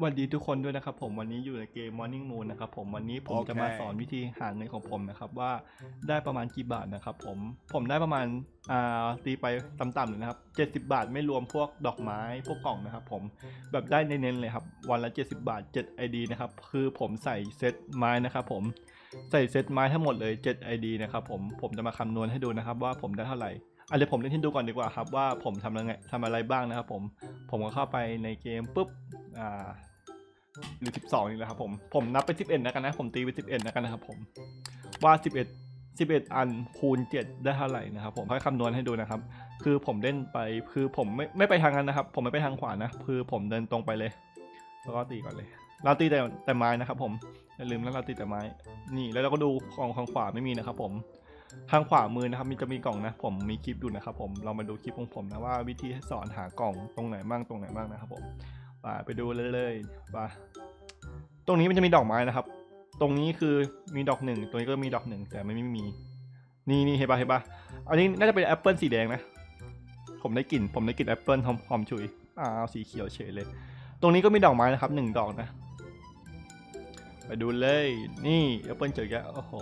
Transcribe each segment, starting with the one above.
สวัสดีทุกคนด้วยนะครับผมวันนี้อยู่ในเกม Morning Moon นะครับผมวันนี้ผมโอเคจะมาสอนวิธีหาเงินของผมนะครับว่าได้ประมาณกี่บาทนะครับผมผมได้ประมาณอ่าตีไปต่ำๆเลยนะครับ70 บาทไม่รวมพวกดอกไม้พวกกล่องนะครับผมแบบได้เน้นๆเลยครับวันละ 70 บาท 7 ID นะครับคือผมใส่เซตไม้นะครับผมใส่เซตไม้ทั้งหมดเลย 7 ID นะครับผมผมจะมาคำนวณให้ดูนะครับว่าผมได้เท่าไหร่อะเดี๋ยวผมเล่นให้ดูก่อนดีกว่าครับว่าผมทำอะไรทำอะไรบ้างนะครับผมผมก็เข้าไปในเกมปุ๊บอ่า หรือ 12 นี่แหละครับผม ผมนับไป 11แล้วกันนะ ผมตีไป 11แล้วกันนะครับผม ว่า 11 11 อันคูณ 7 ได้เท่าไหร่นะครับผมค่อยคำนวณให้ดูนะครับ คือผมเล่นไปคือผมไม่ไม่ไปทางนั้นนะครับ ผมไม่ไปทางขวานะ คือผมเดินตรงไปเลย แล้วก็ตีก่อนเลย เราตีแต่แต่ไม้นะครับผมอย่าลืมนะเราตีแต่ไม้ นี่แล้วเราก็ดูของทางขวาไม่มีนะครับผมทางขวามือนะครับมีจะมีกล่องนะ ผมมีคลิปอยู่นะครับผมเรามาดูคลิปของผมนะว่าวิธีสอนหากล่องตรงไหนบ้างตรงไหนบ้างนะครับผม ไปไปดูเลยไปตรงนี้มันจะมีดอกไม้นะครับ ตรงนี้คือมีดอกหนึ่งตรงนี้ก็มีดอกหนึ่งแต่ไม่มี นี่นี่เห็นปะเห็นปะอันนี้น่าจะเป็นแอปเปิลสีแดงนะ ผมได้กลิ่น ผมได้กลิ่นแอปเปิลหอมหอมฉุยอ้าวสีเขียวเฉยเลย ตรงนี้ก็มีดอกไม้นะครับหนึ่งดอกนะ ไปดูเลย นี่แอปเปิลเจอแกโอ้โห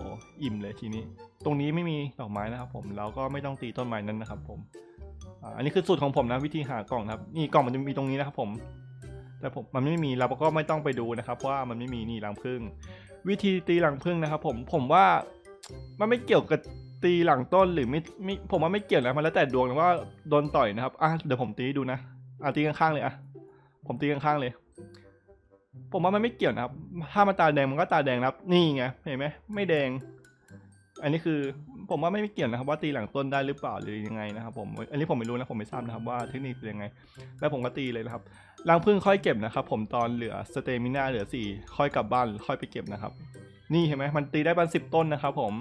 อิ่มเลยทีนี้ ตรงนี้ไม่มีดอกไม้นะครับ ผม เราก็ไม่ต้องตีต้นไม้นั้นนะครับ ผมอันนี้คือสูตรของผมนะวิธีหากล่องนะครับ นี่กล่องมันจะมีตรงนี้นะครับผม แต่ผมมันไม่มีเราก็ไม่ต้องไปดูนะครับว่ามันไม่มีนี่รังผึ้งวิธีตีรังผึ้งนะครับ ผมผมว่ามันไม่เกี่ยวกับตีหลังต้นหรือไม่ไม่ผมว่าไม่เกี่ยวนะมันแล้วแต่ดวงนะว่าโดนต่อยนะครับอะเดี๋ยวผมตีดูนะอะตีข้างๆเลยอะผมตีข้างๆเลย ผมว่ามันไม่เกี่ยวนะครับ ถ้ามันตาแดงมันก็ตาแดงครับ นี่ไงเห็นไหมไม่แดง อันนี้คือ ผมว่าไม่เกี่ยวนะครับว่าตีหลังต้นได้หรือเปล่าหรือยังไงนะครับผมอันนี้ผมไม่รู้นะผมไม่ทราบนะครับว่าเทคนิคเป็นยังไง แล้วผมก็ตีเลยนะครับรังพึ่งค่อยเก็บนะครับ ผมตอนเหลือสเตมินาเหลือสี่ค่อยกลับบ้านค่อยไปเก็บนะครับ นี่เห็นไหมมันตีได้ประมาณสิบต้นนะครับ ผม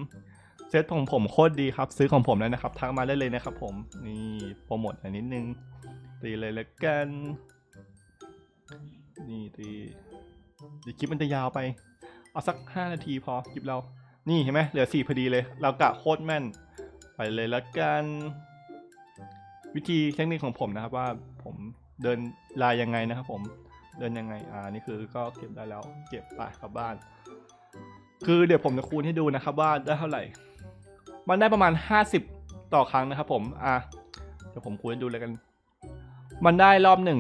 เซตของผมโคตรดีครับ ซื้อของผมแล้วนะครับทักมาได้เลยนะครับ ผมนี่โปรโมทอันนิดนึง ตีเลยแล้วกันนี่ตีเดี๋ยวคลิปมันจะยาวไป เอาสักห้านาทีพอคลิปเรา นี่เห็นไหมเหลือสี่พอดีเลย เรากะโคตรแม่น ไปเลยแล้วกัน วิธีเทคนิคของผมนะครับว่าผมเดินลายยังไงนะครับผมเดินยังไง อ่า นี่คือก็เก็บได้แล้ว เก็บไปกลับบ้าน คือเดี๋ยวผมจะคูณให้ดูนะครับว่าได้เท่าไหร่ มันได้ประมาณ 50 ต่อครั้งนะครับผม อะ เดี๋ยวผมคูณให้ดูเลยกัน มันได้รอบหนึ่ง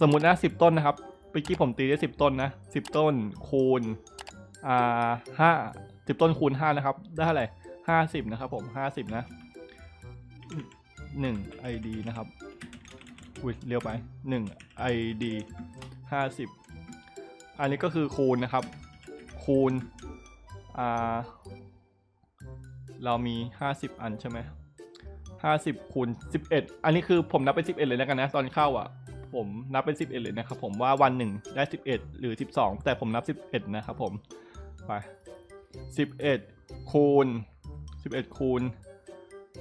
สมมุตินะ10 ต้นนะครับเมื่อกี้ผมตีได้ 10 ต้นนะ10 ต้น คูณ อ่าห้า สิบต้นคูณห้านะครับ ได้เท่าไหร่ห้าสิบนะครับ ผมห้าสิบนะหนึ่ง ID นะครับ อุ้ยเร็วไปหนึ่ง ID ห้าสิบอันนี้ก็คือคูณนะครับ คูณอ่าเรามีห้าสิบอันใช่ไหมห้าสิบคูณสิบเอ็ดอันนี้คือผมนับเป็นสิบเอ็ดเลยแล้วกันนะ ตอนเข้าอะผมนับเป็นสิบเอ็ดเลยนะครับผมว่าวันหนึ่งได้สิบเอ็ดหรือสิบสองแต่ผมนับสิบเอ็ดนะครับผม ไป สิบเอ็ดคูณสิบเอ็ดคูณ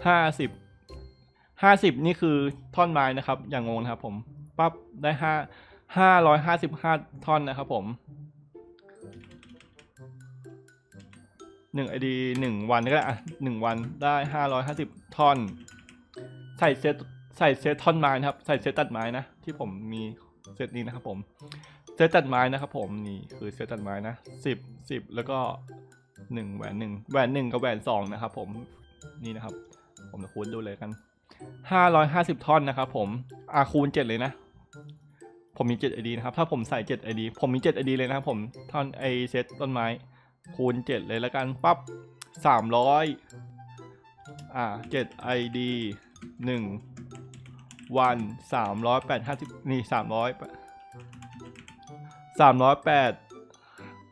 ห้าสิบห้าสิบนี่คือท่อนไม้นะครับ อย่างงงนะครับผมปั๊บได้ห้าห้าร้อยห้าสิบห้าท่อนนะครับผมหนึ่งไอดีหนึ่งวันก็ได้อะหนึ่งวันได้ห้าร้อยห้าสิบท่อน ใส่เซตใส่เซตท่อนไม้นะครับ ใส่เซตตัดไม้นะที่ผมมีเซตนี้นะครับผมเซตตัดไม้นะครับผมนี่คือเซตตัดไม้นะสิบสิบแล้วก็ หนึ่งแหวนหนึ่งแหวนหนึ่งกับแหวนสองนะครับผมนี่นะครับ ผมจะคูณดูเลยกันห้าร้อยห้าสิบท่อนนะครับผมอาคูณเจ็ดเลยนะ ผมมีเจ็ดไอดีนะครับถ้าผมใส่เจ็ดไอดีผมมีเจ็ดไอดีเลยนะครับผมท่อนไอเซตต้นไม้คูณเจ็ดเลยแล้วกันปั๊บสามร้อยอ่าเจ็ดไอดีหนึ่งวันสามร้อยแปดห้าสิบนี่สามร้อยสามร้อยแปด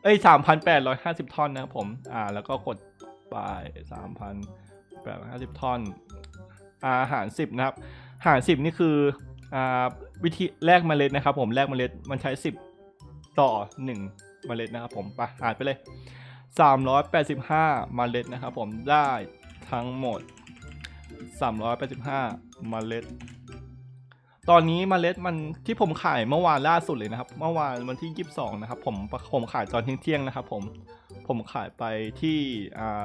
เอ้ยสามพันแปดร้อยห้าสิบท่อนนะครับผม อ่า แล้วก็กดไปสามพันแปดร้อยห้าสิบท่อน อาหารสิบนะครับ หารสิบนี่คือ อ่า วิธีแลกเมล็ดนะครับผม แลกเมล็ด มันใช้สิบต่อหนึ่งเมล็ดนะครับผมไปหารไปเลยสามร้อยแปดสิบห้าเมล็ดนะครับผม ได้ทั้งหมดสามร้อยแปดสิบห้าเมล็ด ตอนนี้เมล็ดมันที่ผมขายเมื่อวานล่าสุดเลยนะครับ เมื่อวานวันที่ 22 นะครับ ผมผมขายตอนเที่ยงๆนะครับ ผมผมขายไปที่อ่า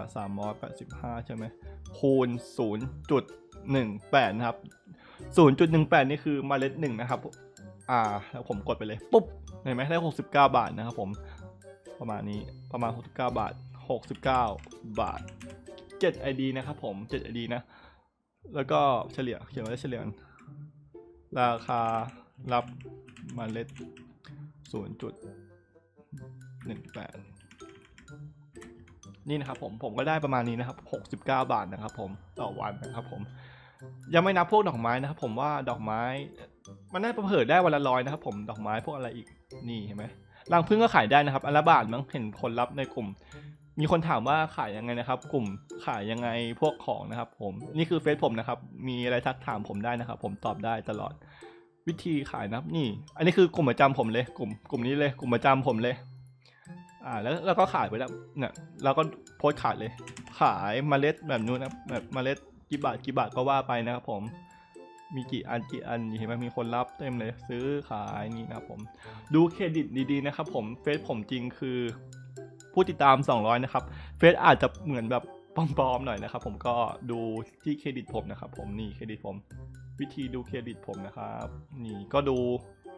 385ใช่ไหมคูณ0.18นะครับ0.18นี่คือเมล็ดหนึ่งนะครับ อ่าแล้วผมกดไปเลยปุ๊บเห็นไหมได้69บาทนะครับ ผมประมาณนี้ประมาณ69บาท69บาท7 ID นะครับ ผม7 ID นะ แล้วก็เฉลี่ยเขียนไว้เฉลี่ย ราคารับเมล็ด 0.18 นี่นะครับผมผมก็ได้ประมาณนี้นะครับ 69 บาทนะครับผมต่อวันนะครับผม ยังไม่นับพวกดอกไม้นะครับ ผมว่าดอกไม้ มันได้เผยได้วันละร้อยนะครับ ผมดอกไม้พวกอะไรอีกนี่เห็นไหมรังพึ่งก็ขายได้นะครับอันละบาทมั้งเห็นคนรับในกลุ่ม มีคนถามว่าขายยังไงนะครับ กลุ่มขายยังไงพวกของนะครับ ผมนี่คือเฟซผมนะครับ มีอะไรทักถามผมได้นะครับ ผมตอบได้ตลอด วิธีขายนะครับนี่ อันนี้คือกลุ่มประจำผมเลย กลุ่ม กลุ่มนี้เลย กลุ่มประจำผมเลย อ่า แล้วแล้วก็ขายไปแล้วเนี่ยเราก็โพสต์ขายเลย ขายเมล็ดแบบนู้นนะแบบเมล็ดกี่บาทกี่บาทก็ว่าไปนะครับ ผมมีกี่อันกี่อันเห็นไหมมีคนรับเต็มเลยซื้อขายนี่นะครับผม ดูเครดิตดีๆนะครับ ผมเฟซผมจริงคือ ผู้ติดตาม 200 นะครับ เฟซอาจจะเหมือนแบบปลอมๆหน่อยนะครับ ผมก็ดูที่เครดิตผมนะครับ ผมนี่เครดิตผม วิธีดูเครดิตผมนะครับนี่ก็ดู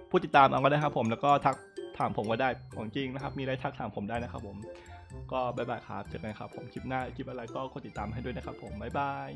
ผู้ติดตามเอาก็ได้ครับ ผมแล้วก็ทักถามผมก็ได้ของจริงนะครับ มีอะไรทักถามผมได้นะครับ ผมก็บายบายครับเจอกันครับ ผมคลิปหน้าคลิปอะไรก็กดติดตามให้ด้วยนะครับ ผมบายบาย